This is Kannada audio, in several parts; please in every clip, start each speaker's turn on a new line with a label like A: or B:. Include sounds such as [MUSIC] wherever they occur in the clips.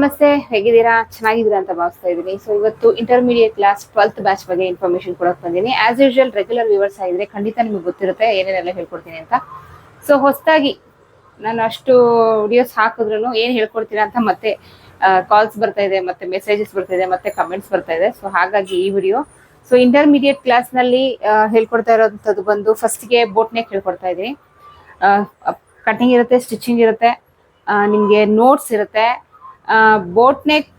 A: ನಮಸ್ತೆ, ಹೇಗಿದ್ದೀರಾ? ಚೆನ್ನಾಗಿದ್ದೀರಾ ಅಂತ ಭಾವಿಸ್ತಾ ಇದ್ದೀನಿ. ಸೊ ಇವತ್ತು ಇಂಟರ್ಮೀಡಿಯೇಟ್ ಕ್ಲಾಸ್ ಟ್ವೆಲ್ತ್ ಬ್ಯಾಚ್ ಬಗ್ಗೆ ಇನ್ಫಾರ್ಮೇಶನ್ ಕೊಡಕ್ ಬಂದಿನಿ ಆಸ್ ಯೂಶುವಲ್ ರೆಗ್ಯುಲರ್ ವ್ಯೂವರ್ಸ್ ಆಗಿದ್ರೆ ಖಂಡಿತ ನಿಮ್ಗೆ ಗೊತ್ತಿರುತ್ತೆ ಏನೇನೆಲ್ಲ ಹೇಳ್ಕೊಡ್ತೀನಿ ಅಂತ. ಸೊ ಹೊಸದಾಗಿ ನಾನು ಅಷ್ಟು ವಿಡಿಯೋಸ್ ಹಾಕಿದ್ರು ಏನು ಹೇಳ್ಕೊಡ್ತೀರಾ ಅಂತ ಮತ್ತೆ ಕಾಲ್ಸ್ ಬರ್ತಾ ಇದೆ, ಮತ್ತೆ ಮೆಸೇಜಸ್ ಬರ್ತಾ ಇದೆ, ಮತ್ತೆ ಕಮೆಂಟ್ಸ್ ಬರ್ತಾ ಇದೆ. ಸೊ ಹಾಗಾಗಿ ಈ ವಿಡಿಯೋ ಸೊ ಇಂಟರ್ಮೀಡಿಯೇಟ್ ಕ್ಲಾಸ್ನಲ್ಲಿ ಹೇಳ್ಕೊಡ್ತಾ ಇರೋಂಥದ್ದು ಬಂದು ಫಸ್ಟ್ಗೆ ಬೋಟ್ನೇ ಹೇಳ್ಕೊಡ್ತಾ ಇದ್ದೀನಿ. ಕಟಿಂಗ್ ಇರುತ್ತೆ ಸ್ಟಿಚಿಂಗ್ ಇರುತ್ತೆ. ನಿಮ್ಗೆ ನೋಟ್ಸ್ ಇರುತ್ತೆ. ಬೋಟ್ ನೆಕ್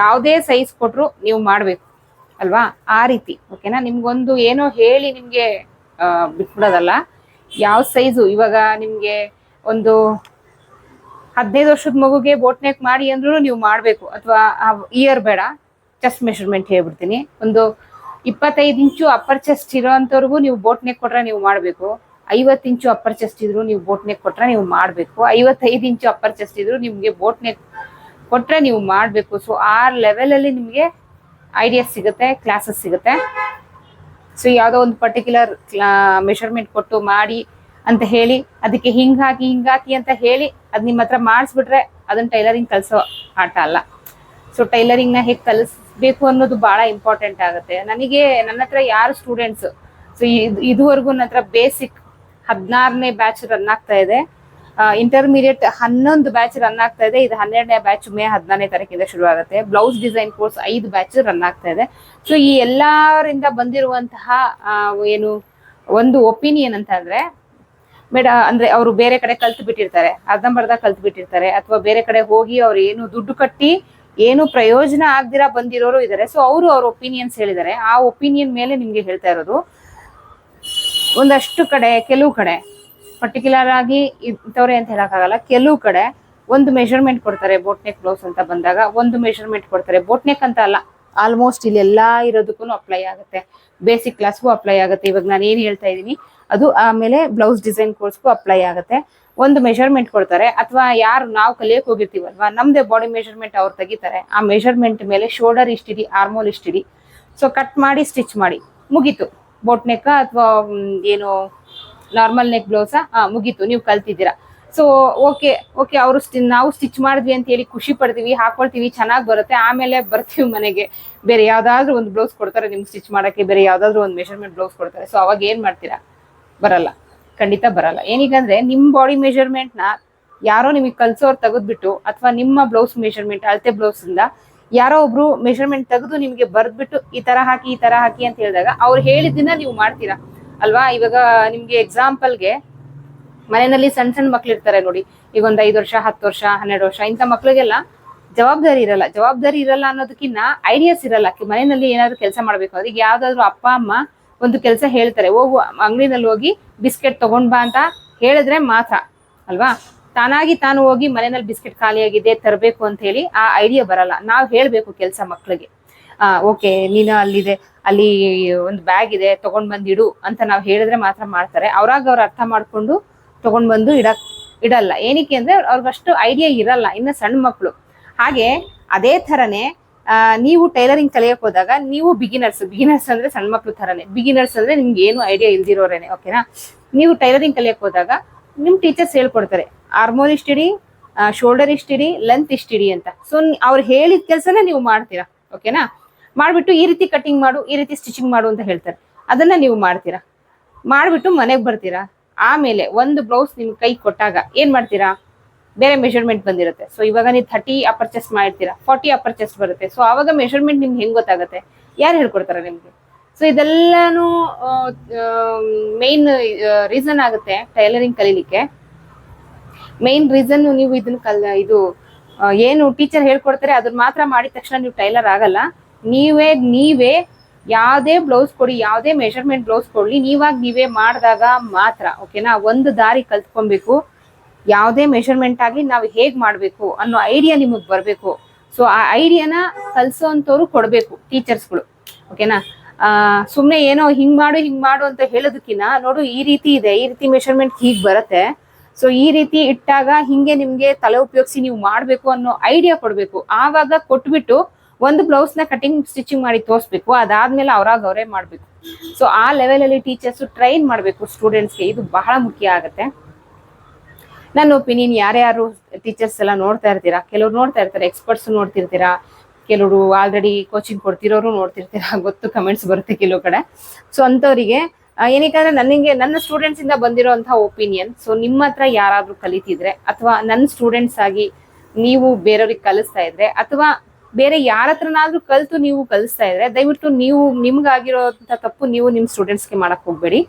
A: ಯಾವುದೇ ಸೈಜ್ ಕೊಟ್ಟರು ನೀವು ಮಾಡಬೇಕು, ಅಲ್ವಾ? ಆ ರೀತಿ ಓಕೆನಾ ನಿಮ್ಗೊಂದು ಏನೋ ಹೇಳಿ ನಿಮಗೆ ಬಿಟ್ಬಿಡೋದಲ್ಲ. ಯಾವ ಸೈಜು ಇವಾಗ ನಿಮಗೆ ಒಂದು ಹದಿನೈದು ವರ್ಷದ ಮಗುಗೆ ಬೋಟ್ ನೆಕ್ ಮಾಡಿ ಅಂದ್ರೂ ನೀವು ಮಾಡಬೇಕು, ಅಥವಾ ಇಯರ್ ಬೇಡ ಚೆಸ್ಟ್ ಮೆಷರ್ಮೆಂಟ್ ಹೇಳ್ಬಿಡ್ತೀನಿ. ಒಂದು ಇಪ್ಪತ್ತೈದು ಇಂಚು ಅಪ್ಪರ್ ಚೆಸ್ಟ್ ಇರೋ ಅಂಥವ್ರಿಗೂ ನೀವು ಬೋಟ್ ನೆಕ್ ಕೊಟ್ರೆ ನೀವು ಮಾಡಬೇಕು. ಐವತ್ತು ಇಂಚು ಅಪ್ಪರ್ ಚೆಸ್ಟ್ ಇದ್ರು ನೀವು ಬೋಟ್ ನೆಕ್ ಕೊಟ್ರೆ ನೀವು ಮಾಡಬೇಕು. ಐವತ್ತೈದು ಇಂಚು ಅಪ್ಪರ್ ಚೆಸ್ಟ್ ಇದ್ರು ನಿಮಗೆ ಬೋಟ್ ನೆಕ್ ಕೊಟ್ರೆ ನೀವು ಮಾಡಬೇಕು. ಸೊ ಆ ಲೆವೆಲಲ್ಲಿ ನಿಮಗೆ ಐಡಿಯಾಸ್ ಸಿಗುತ್ತೆ ಕ್ಲಾಸಸ್ ಸಿಗುತ್ತೆ. ಸೊ ಯಾವುದೋ ಒಂದು ಪರ್ಟಿಕ್ಯುಲರ್ ಮೆಷರ್ಮೆಂಟ್ ಕೊಟ್ಟು ಮಾಡಿ ಅಂತ ಹೇಳಿ, ಅದಕ್ಕೆ ಹಿಂಗೆ ಹಾಕಿ ಹಿಂಗ್ ಹಾಕಿ ಅಂತ ಹೇಳಿ ಅದು ನಿಮ್ಮ ಹತ್ರ ಮಾಡಿಸ್ಬಿಟ್ರೆ ಅದನ್ನ ಟೈಲರಿಂಗ್ ಕಲಿಸೋ ಆಟ ಅಲ್ಲ. ಸೊ ಟೈಲರಿಂಗ್ನ ಹೇಗೆ ಕಲಿಸ್ಬೇಕು ಅನ್ನೋದು ಭಾಳ ಇಂಪಾರ್ಟೆಂಟ್ ಆಗುತ್ತೆ. ನನಗೆ, ನನ್ನ ಹತ್ರ ಯಾರು ಸ್ಟೂಡೆಂಟ್ಸ್ ಸೊ ಇದುವರೆಗೂ ನನ್ನ ಹತ್ರ ಬೇಸಿಕ್ ಹದಿನಾರನೇ ಬ್ಯಾಚ್ ರನ್ ಆಗ್ತಾ ಇದೆ. ಇಂಟರ್ಮೀಡಿಯೇಟ್ ಹನ್ನೊಂದು ಬ್ಯಾಚ್ ರನ್ ಆಗ್ತಾ ಇದೆ. ಇದು ಹನ್ನೆರಡನೇ ಬ್ಯಾಚ್ ಮೇ ಹದಿನಾರನೇ ತಾರೀಕಿಂದ ಶುರು ಆಗುತ್ತೆ ಬ್ಲೌಸ್ ಡಿಸೈನ್ ಕೋರ್ಸ್ ಐದು ಬ್ಯಾಚ್ ರನ್ ಆಗ್ತಾ ಇದೆ. ಸೊ ಈ ಎಲ್ಲರಿಂದ ಬಂದಿರುವಂತಹ ಏನು, ಒಂದು ಒಪಿನಿಯನ್ ಅಂತ ಅಂದ್ರೆ, ಮೇಡ, ಅಂದ್ರೆ ಅವರು ಬೇರೆ ಕಡೆ ಕಲ್ತು ಬಿಟ್ಟಿರ್ತಾರೆ ಅರ್ಧಂಬರ್ಧ ಕಲ್ತು ಬಿಟ್ಟಿರ್ತಾರೆ ಅಥವಾ ಬೇರೆ ಕಡೆ ಹೋಗಿ ಅವ್ರು ಏನು ದುಡ್ಡು ಕಟ್ಟಿ ಏನು ಪ್ರಯೋಜನ ಆಗದಿರ ಬಂದಿರೋರು ಇದ್ದಾರೆ ಸೊ ಅವರು ಅವ್ರ ಒಪಿನಿಯನ್ಸ್ ಹೇಳಿದ್ದಾರೆ. ಆ ಒಪಿನಿಯನ್ ಮೇಲೆ ನಿಮ್ಗೆ ಹೇಳ್ತಾ ಇರೋದು. ಒಂದಷ್ಟು ಕಡೆ, ಕೆಲವು ಕಡೆ ಪರ್ಟಿಕ್ಯುಲರ್ ಆಗಿ ಇಂಥವ್ರೆ ಅಂತ ಹೇಳೋಕ್ಕಾಗಲ್ಲ. ಕೆಲವು ಕಡೆ ಒಂದು ಮೆಷರ್ಮೆಂಟ್ ಕೊಡ್ತಾರೆ ಬೋಟ್ನೆಕ್ ಬ್ಲೌಸ್ ಅಂತ ಬಂದಾಗ, ಒಂದು ಮೆಷರ್ಮೆಂಟ್ ಕೊಡ್ತಾರೆ. ಬೋಟ್ನೆಕ್ ಅಂತ ಅಲ್ಲ ಆಲ್ಮೋಸ್ಟ್ ಇಲ್ಲಿ ಎಲ್ಲಾ ಇರೋದಕ್ಕೂ ಅಪ್ಲೈ ಆಗುತ್ತೆ. ಬೇಸಿಕ್ ಕ್ಲಾಸ್ಗೂ ಅಪ್ಲೈ ಆಗುತ್ತೆ. ಇವಾಗ ನಾನು ಏನು ಹೇಳ್ತಾ ಇದ್ದೀನಿ, ಅದು ಆಮೇಲೆ ಬ್ಲೌಸ್ ಡಿಸೈನ್ ಕೋರ್ಸ್ಗೂ ಅಪ್ಲೈ ಆಗುತ್ತೆ. ಒಂದು ಮೆಷರ್ಮೆಂಟ್ ಕೊಡ್ತಾರೆ. ಅಥವಾ ಯಾರು ನಾವು ಕಲಿಯಕ್ ಹೋಗಿರ್ತೀವಲ್ವಾ, ನಮ್ದೇ ಬಾಡಿ ಮೆಷರ್ಮೆಂಟ್ ಅವ್ರು ತೆಗಿತಾರೆ. ಆ ಮೆಷರ್ಮೆಂಟ್ ಮೇಲೆ ಶೋಲ್ಡರ್ ಇಷ್ಟಿಡಿ ಆರ್ಮೋಲ್ ಇಷ್ಟಿಡಿ. ಸೊ ಕಟ್ ಮಾಡಿ ಸ್ಟಿಚ್ ಮಾಡಿ ಮುಗೀತು. ಬೋಟ್ ನೆಕ್ ಅಥವಾ ಏನು ನಾರ್ಮಲ್ ನೆಕ್ ಬ್ಲೌಸಾ ಹಾ, ಮುಗೀತು, ನೀವು ಕಲ್ತಿದ್ದೀರಾ. ಸೊ ಓಕೆ ಓಕೆ ಅವರು ನಾವು ಸ್ಟಿಚ್ ಮಾಡಿದ್ವಿ ಅಂತ ಹೇಳಿ ಖುಷಿ ಪಡ್ತೀವಿ, ಹಾಕೊಳ್ತೀವಿ, ಚೆನ್ನಾಗಿ ಬರುತ್ತೆ, ಆಮೇಲೆ ಬರ್ತೀವಿ ಮನೆಗೆ. ಬೇರೆ ಯಾವ್ದಾದ್ರು ಒಂದು ಬ್ಲೌಸ್ ಕೊಡ್ತಾರೆ, ನಿಮ್ಗೆ ಸ್ಟಿಚ್ ಮಾಡಕ್ಕೆ ಬೇರೆ ಯಾವ್ದಾದ್ರು ಒಂದು ಮೆಷರ್ಮೆಂಟ್ ಬ್ಲೌಸ್ ಕೊಡ್ತಾರೆ. ಸೊ ಅವಾಗ ಏನ್ ಮಾಡ್ತೀರಾ? ಬರಲ್ಲ, ಖಂಡಿತ ಬರಲ್ಲ. ಏನೀಗಂದ್ರೆ, ನಿಮ್ ಬಾಡಿ ಮೆಷರ್ಮೆಂಟ್ನ ಯಾರೋ ನಿಮಗೆ ಕಲ್ಸೋರು ತೆಗೆದ್ಬಿಟ್ಟು, ಅಥವಾ ನಿಮ್ಮ ಬ್ಲೌಸ್ ಮೆಷರ್ಮೆಂಟ್ ಅಳತೆ ಬ್ಲೌಸ್ ಇಂದ ಯಾರೋ ಒಬ್ರು ಮೆಷರ್ಮೆಂಟ್ ತೆಗೆದು ನಿಮ್ಗೆ ಬರ್ದ್ಬಿಟ್ಟು ಈ ತರ ಹಾಕಿ, ಈ ತರ ಹಾಕಿ ಅಂತ ಹೇಳಿದಾಗ ಅವ್ರು ಹೇಳಿದ್ದನ್ನ ನೀವು ಮಾಡ್ತೀರಾ? ಅಲ್ವಾ? ಇವಾಗ ನಿಮ್ಗೆ ಎಕ್ಸಾಂಪಲ್ಗೆ ಮನೆಯಲ್ಲಿ ಸಣ್ಣ ಸಣ್ಣ ಮಕ್ಳು ಇರ್ತಾರೆ ನೋಡಿ. ಈಗ ಒಂದ್ ಐದು ವರ್ಷ, ಹತ್ತು ವರ್ಷ, ಹನ್ನೆರಡು ವರ್ಷ, ಇಂಥ ಮಕ್ಳಿಗೆಲ್ಲ ಜವಾಬ್ದಾರಿ ಇರಲ್ಲ. ಜವಾಬ್ದಾರಿ ಇರಲ್ಲ ಅನ್ನೋದಕ್ಕಿಂತ ಐಡಿಯಾಸ್ ಇರಲ್ಲ. ಮನೆಯಲ್ಲಿ ಏನಾದ್ರು ಕೆಲಸ ಮಾಡ್ಬೇಕು. ಅಂದ್ರೆ ಈಗ ಯಾವ್ದಾದ್ರು ಅಪ್ಪ, ಅಮ್ಮ ಒಂದು ಕೆಲಸ ಹೇಳ್ತಾರೆ. ಹೋಗು ಅಂಗಡಿನಲ್ಲಿ ಹೋಗಿ ಬಿಸ್ಕೆಟ್ ತಗೊಂಡ್ ಬಾ ಅಂತ ಹೇಳಿದ್ರೆ ಮಾತ್ರ, ಅಲ್ವಾ? ತಾನಾಗಿ ತಾನು ಹೋಗಿ ಮನೆಯಲ್ಲಿ ಬಿಸ್ಕೆಟ್ ಖಾಲಿಯಾಗಿದೆ, ತರಬೇಕು ಅಂತ ಹೇಳಿ ಆ ಐಡಿಯಾ ಬರಲ್ಲ. ನಾವು ಹೇಳ್ಬೇಕು ಕೆಲಸ ಮಕ್ಳಿಗೆ. ಆ ಓಕೆ ನೀನು ಅಲ್ಲಿದೆ ಅಲ್ಲಿ ಒಂದು ಬ್ಯಾಗ್ ಇದೆ ತಗೊಂಡ್ ಬಂದ್ ಇಡು ಅಂತ ನಾವು ಹೇಳಿದ್ರೆ ಮಾತ್ರ ಮಾಡ್ತಾರೆ. ಅವ್ರಾಗ ಅವ್ರು ಅರ್ಥ ಮಾಡ್ಕೊಂಡು ತಗೊಂಡ್ ಬಂದು ಇಡಕ್ ಇಡಲ್ಲ. ಏನಕ್ಕೆ ಅಂದ್ರೆ ಅವ್ರಿಗಷ್ಟು ಐಡಿಯಾ ಇರಲ್ಲ ಇನ್ನು ಸಣ್ಣ ಮಕ್ಕಳು ಹಾಗೆ ಅದೇ ಥರನೇ ಆ, ನೀವು ಟೈಲರಿಂಗ್ ಕಲಿಯಕ್ ಹೋದಾಗ ನೀವು ಬಿಗಿನರ್ಸ್ ಬಿಗಿನರ್ಸ್ ಅಂದ್ರೆ ಸಣ್ಣ ಮಕ್ಳು ತರನೇ ಬಿಗಿನರ್ಸ್ ಅಂದ್ರೆ ನಿಮ್ಗೆ ಏನು ಐಡಿಯಾ ಇಲ್ದಿರೋರೇನೆ ಓಕೆನಾ ನೀವು ಟೈಲರಿಂಗ್ ಕಲಿಯಕ್ ಹೋದಾಗ ನಿಮ್ ಟೀಚರ್ಸ್ ಹೇಳ್ಕೊಡ್ತಾರೆ ಆರ್ಮೋಲ್ ಇಷ್ಟಿಡಿ ಶೋಲ್ಡರ್ ಇಷ್ಟಿಡಿ ಲೆಂತ್ ಇಷ್ಟಿಡಿ ಅಂತ. ಸೊ ಅವ್ರು ಹೇಳಿದ ಕೆಲಸನ ನೀವು ಮಾಡ್ತೀರಾ ಓಕೆನಾ ಮಾಡ್ಬಿಟ್ಟು ಈ ರೀತಿ ಕಟಿಂಗ್ ಮಾಡು, ಈ ರೀತಿ ಸ್ಟಿಚಿಂಗ್ ಮಾಡು ಅಂತ ಹೇಳ್ತಾರೆ. ಅದನ್ನ ನೀವು ಮಾಡ್ತೀರಾ? ಮಾಡ್ಬಿಟ್ಟು ಮನೆಗೆ ಬರ್ತೀರಾ? ಆಮೇಲೆ ಒಂದು ಬ್ಲೌಸ್ ನಿಮ್ಮ ಕೈ ಕೊಟ್ಟಾಗ ಏನು ಮಾಡ್ತೀರಾ? ಬೇರೆ ಮೆಷರ್ಮೆಂಟ್ ಬಂದಿರುತ್ತೆ. ಸೊ ಇವಾಗ ನೀವು ಥರ್ಟಿ ಆ ಚೆಸ್ಟ್ ಮಾಡಿರ್ತೀರಾ? ಫಾರ್ಟಿ ಅಪರ್ಚೆಸ್ ಚೆಸ್ಟ್ ಬರುತ್ತೆ. ಸೊ ಆವಾಗ ಮೆಷರ್ಮೆಂಟ್ ನಿಮ್ಗೆ ಹೆಂಗೆ ಗೊತ್ತಾಗುತ್ತೆ? ಯಾರು ಹೇಳ್ಕೊಡ್ತಾರೆ ನಿಮ್ಗೆ? ಸೊ ಇದೆಲ್ಲಾನು ಮೇನ್ ರೀಸನ್ ಆಗುತ್ತೆ ಟೈಲರಿಂಗ್ ಕಲೀಲಿಕ್ಕೆ. ಮೇನ್ ರೀಸನ್ ನೀವು ಇದನ್ನ ಕಲ್, ಇದು ಏನು ಟೀಚರ್ ಹೇಳ್ಕೊಡ್ತಾರೆ, ಅದನ್ನ ಮಾತ್ರ ಮಾಡಿದ ತಕ್ಷಣ ನೀವು ಟೈಲರ್ ಆಗಲ್ಲ. ನೀವೇ ನೀವೇ ಯಾವುದೇ ಬ್ಲೌಸ್ ಕೊಡಿ, ಯಾವುದೇ ಮೆಷರ್ಮೆಂಟ್ ಬ್ಲೌಸ್ ಕೊಡಲಿ, ನೀವಾಗ ನೀವೇ ಮಾಡಿದಾಗ ಮಾತ್ರ ಓಕೆನಾ ಒಂದು ದಾರಿ ಕಲ್ತ್ಕೊಬೇಕು. ಯಾವುದೇ ಮೆಷರ್ಮೆಂಟ್ ಆಗಲಿ ನಾವು ಹೇಗೆ ಮಾಡಬೇಕು ಅನ್ನೋ ಐಡಿಯಾ ನಿಮಗೆ ಬರಬೇಕು. ಸೊ ಆ ಐಡಿಯಾನ ಕಲ್ಸೋಂಥವ್ರು ಕೊಡಬೇಕು ಟೀಚರ್ಸ್ಗಳು ಓಕೆನಾ ಸುಮ್ಮನೆ ಏನೋ ಹಿಂಗ್ ಮಾಡು ಹಿಂಗ್ ಮಾಡು ಅಂತ ಹೇಳೋದಕ್ಕಿಂತ ನೋಡು, ಈ ರೀತಿ ಇದೆ, ಈ ರೀತಿ ಮೆಷರ್ಮೆಂಟ್ ಹೀಗೆ ಬರುತ್ತೆ. ಸೊ ಈ ರೀತಿ ಇಟ್ಟಾಗ ಹಿಂಗೆ ನಿಮಗೆ ತಲೆ ಉಪಯೋಗಿಸಿ ನೀವು ಮಾಡಬೇಕು ಅನ್ನೋ ಐಡಿಯಾ ಕೊಡಬೇಕು. ಆವಾಗ ಕೊಟ್ಬಿಟ್ಟು ಒಂದು ಬ್ಲೌಸ್ನ ಕಟಿಂಗ್ ಸ್ಟಿಚಿಂಗ್ ಮಾಡಿ ತೋರಿಸ್ಬೇಕು. ಅದಾದ್ಮೇಲೆ ಅವ್ರಾಗ ಅವರೇ ಮಾಡಬೇಕು. ಸೊ ಆ ಲೆವೆಲಲ್ಲಿ ಟೀಚರ್ಸ್ ಟ್ರೈನ್ ಮಾಡ್ಬೇಕು ಸ್ಟೂಡೆಂಟ್ಸ್ಗೆ ಇದು ಬಹಳ ಮುಖ್ಯ ಆಗುತ್ತೆ. ನನ್ನ ಒಪಿನಿಯನ್ ಯಾರ್ಯಾರು ಟೀಚರ್ಸ್ ಎಲ್ಲ ನೋಡ್ತಾ ಇರ್ತೀರಾ? ಕೆಲವ್ರು ನೋಡ್ತಾ ಇರ್ತಾರೆ ಎಕ್ಸ್ಪರ್ಟ್ಸ್ ನೋಡ್ತಿರ್ತೀರಾ? ಕೆಲವರು ಆಲ್ರೆಡಿ ಕೋಚಿಂಗ್ ಕೊಡ್ತಿರೋರು ನೋಡ್ತಿರ್ತೀರಾ? [LAUGHS] ಗೊತ್ತು ಕಮೆಂಟ್ಸ್ ಬರುತ್ತೆ ಕೆಲವು ಕಡೆ. ಸೊ ಅಂಥವರಿಗೆ ಏನಕ್ಕೆ ನನಗೆ ನನ್ನ ಸ್ಟೂಡೆಂಟ್ಸ್ ಇಂದ ಬಂದಿರೋಂತಹ ಒಪಿನಿಯನ್ ಸೊ ನಿಮ್ಮ ಹತ್ರ ಯಾರಾದ್ರೂ ಕಲಿತಿದ್ರೆ, ಅಥವಾ ನನ್ನ ಸ್ಟೂಡೆಂಟ್ಸ್ ಆಗಿ ನೀವು ಬೇರೆಯವ್ರಿಗೆ ಕಲಿಸ್ತಾ ಇದ್ರೆ, ಅಥವಾ ಬೇರೆ ಯಾರ ಹತ್ರನಾದ್ರೂ ಕಲ್ತು ನೀವು ಕಲಿಸ್ತಾ ಇದ್ರೆ, ದಯವಿಟ್ಟು ನೀವು ನಿಮ್ಗಾಗಿರೋಂಥ ತಪ್ಪು ನೀವು ನಿಮ್ಮ ಸ್ಟೂಡೆಂಟ್ಸ್ಗೆ ಮಾಡಕ್ ಹೋಗ್ಬೇಡಿ.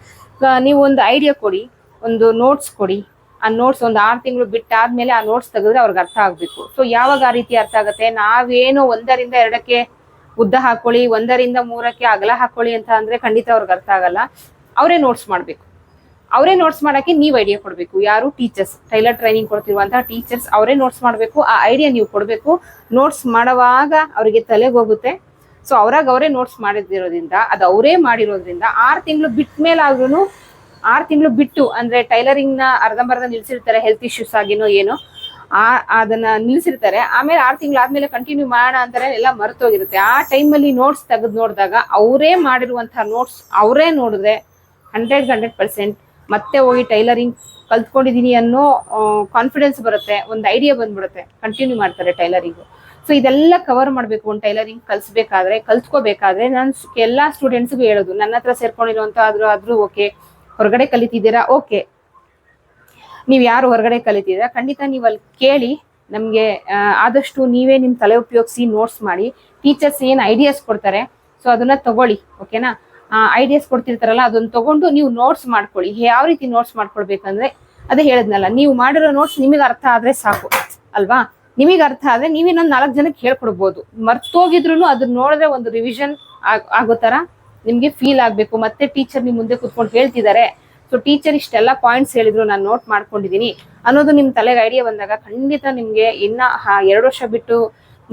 A: ನೀವು ಒಂದು ಐಡಿಯಾ ಕೊಡಿ, ಒಂದು ನೋಟ್ಸ್ ಕೊಡಿ. ಆ ನೋಟ್ಸ್ ಒಂದು ಆರು ತಿಂಗಳು ಬಿಟ್ಟಾದ್ಮೇಲೆ ಆ ನೋಟ್ಸ್ ತೆಗೆದ್ರೆ ಅವ್ರಿಗೆ ಅರ್ಥ ಆಗ್ಬೇಕು. ಸೊ ಯಾವಾಗ ಆ ರೀತಿ ಅರ್ಥ ಆಗುತ್ತೆ? ನಾವೇನೋ ಒಂದರಿಂದ ಎರಡಕ್ಕೆ ಉದ್ದ ಹಾಕೊಳ್ಳಿ, ಒಂದರಿಂದ ಮೂರಕ್ಕೆ ಅಗಲ ಹಾಕೊಳ್ಳಿ ಅಂತ ಅಂದ್ರೆ ಖಂಡಿತ ಅವ್ರಿಗೆ ಅರ್ಥ ಆಗಲ್ಲ. ಅವರೇ ನೋಟ್ಸ್ ಮಾಡಬೇಕು. ಅವರೇ ನೋಟ್ಸ್ ಮಾಡಕ್ಕೆ ನೀವು ಐಡಿಯಾ ಕೊಡಬೇಕು. ಯಾರು ಟೀಚರ್ಸ್ ಟೈಲರ್ ಟ್ರೈನಿಂಗ್ ಕೊಡ್ತಿರುವಂತಹ ಟೀಚರ್ಸ್ ಅವರೇ ನೋಟ್ಸ್ ಮಾಡಬೇಕು. ಆ ಐಡಿಯಾ ನೀವು ಕೊಡಬೇಕು. ನೋಟ್ಸ್ ಮಾಡುವಾಗ ಅವರಿಗೆ ತಲೆಗೆ ಹೋಗುತ್ತೆ. ಸೊ ಅವ್ರಾಗ ಅವರೇ ನೋಟ್ಸ್ ಮಾಡಿದಿರೋದ್ರಿಂದ ಅದು ಅವರೇ ಮಾಡಿರೋದ್ರಿಂದ ಆರು ತಿಂಗಳು ಬಿಟ್ಟ ಮೇಲೆ ಆದ್ರೂ ಆರು ತಿಂಗಳು ಬಿಟ್ಟು, ಅಂದ್ರೆ ಟೈಲರಿಂಗ್ನ ಅರ್ಧಂಬರ್ಧ ನಿಲ್ಸಿರ್ತಾರೆ ಹೆಲ್ತ್ ಇಶ್ಯೂಸ್ ಆಗಿನೋ ಏನೋ, ಆ, ಅದನ್ನ ನಿಲ್ಸಿರ್ತಾರೆ. ಆಮೇಲೆ ಆರು ತಿಂಗಳು ಆದ್ಮೇಲೆ ಕಂಟಿನ್ಯೂ ಮಾಡೋಣ ಅಂತಾರೆ ಎಲ್ಲ ಮರೆತೋಗಿರುತ್ತೆ. ಆ ಟೈಮಲ್ಲಿ ನೋಟ್ಸ್ ತೆಗೆದು ನೋಡಿದಾಗ ಅವರೇ ಮಾಡಿರುವಂಥ ನೋಟ್ಸ್ ಅವರೇ ನೋಡಿದ್ರೆ ಹಂಡ್ರೆಡ್ ಹಂಡ್ರೆಡ್ ಪರ್ಸೆಂಟ್ ಮತ್ತೆ ಹೋಗಿ ಟೈಲರಿಂಗ್ ಕಲ್ತ್ಕೊಂಡಿದ್ದೀನಿ ಅನ್ನೋ ಕಾನ್ಫಿಡೆನ್ಸ್ ಬರುತ್ತೆ, ಒಂದು ಐಡಿಯಾ ಬಂದ್ಬಿಡುತ್ತೆ ಕಂಟಿನ್ಯೂ ಮಾಡ್ತಾರೆ ಟೈಲರಿಂಗು ಸೊ ಇದೆಲ್ಲ ಕವರ್ ಮಾಡಬೇಕು, ಒಂದು ಟೈಲರಿಂಗ್ ಕಲಿಸ್ಬೇಕಾದ್ರೆ, ಕಲ್ತ್ಕೋಬೇಕಾದ್ರೆ ನಾನು ಎಲ್ಲ ಸ್ಟೂಡೆಂಟ್ಸ್ಗೂ ಹೇಳೋದು, ನನ್ನ ಹತ್ರ ಸೇರ್ಕೊಂಡಿರುವಂತ ಆದರೂ ಆದರೂ ಓಕೆ ಹೊರಗಡೆ ಕಲಿತಿದ್ದೀರಾ? ಓಕೆ ನೀವು ಯಾರು ಹೊರಗಡೆ ಕಲಿತಿದ್ದೀರಾ? ಖಂಡಿತ ನೀವು ಅಲ್ಲಿ ಕೇಳಿ, ನಮಗೆ ಆದಷ್ಟು ನೀವೇ ನಿಮ್ಮ ತಲೆ ಉಪಯೋಗಿಸಿ ನೋಟ್ಸ್ ಮಾಡಿ ಟೀಚರ್ಸ್ ಏನು ಐಡಿಯಾಸ್ ಕೊಡ್ತಾರೆ ಸೊ ಅದನ್ನ ತಗೊಳ್ಳಿ ಓಕೆನಾ ಐಡಿಯಾಸ್ ಕೊಡ್ತಿರ್ತಾರಲ್ಲ, ಅದನ್ನ ತಗೊಂಡು ನೀವು ನೋಟ್ಸ್ ಮಾಡ್ಕೊಳ್ಳಿ. ಯಾವ ರೀತಿ ನೋಟ್ಸ್ ಮಾಡ್ಕೊಳ್ಬೇಕಂದ್ರೆ, ಅದೇ ಹೇಳಿದ್ನಲ್ಲ, ನೀವು ಮಾಡಿರೋ ನೋಟ್ಸ್ ನಿಮಗೆ ಅರ್ಥ ಆದ್ರೆ ಸಾಕು, ಅಲ್ವಾ? ನಿಮಗೆ ಅರ್ಥ ಆದ್ರೆ ನೀವು ಇನ್ನೊಂದು ನಾಲ್ಕು ಜನಕ್ಕೆ ಹೇಳ್ಕೊಡ್ಬೋದು. ಮರ್ತೋಗಿದ್ರು ಅದನ್ನ ನೋಡಿದ್ರೆ ಒಂದು ರಿವಿಷನ್ ಆಗೋ ತರ ನಿಮ್ಗೆ ಫೀಲ್ ಆಗ್ಬೇಕು. ಮತ್ತೆ ಟೀಚರ್ ನಿಮ್ ಮುಂದೆ ಕುತ್ಕೊಂಡು ಹೇಳ್ತಿದ್ದಾರೆ ಸೊ ಟೀಚರ್ ಇಷ್ಟೆಲ್ಲ ಪಾಯಿಂಟ್ಸ್ ಹೇಳಿದ್ರು, ನಾನು ನೋಟ್ ಮಾಡ್ಕೊಂಡಿದೀನಿ ಅನ್ನೋದು ನಿಮ್ ತಲೆಗೆ ಐಡಿಯಾ ಬಂದಾಗ ಖಂಡಿತ ನಿಮ್ಗೆ ಇನ್ನ ಎರಡು ವರ್ಷ ಬಿಟ್ಟು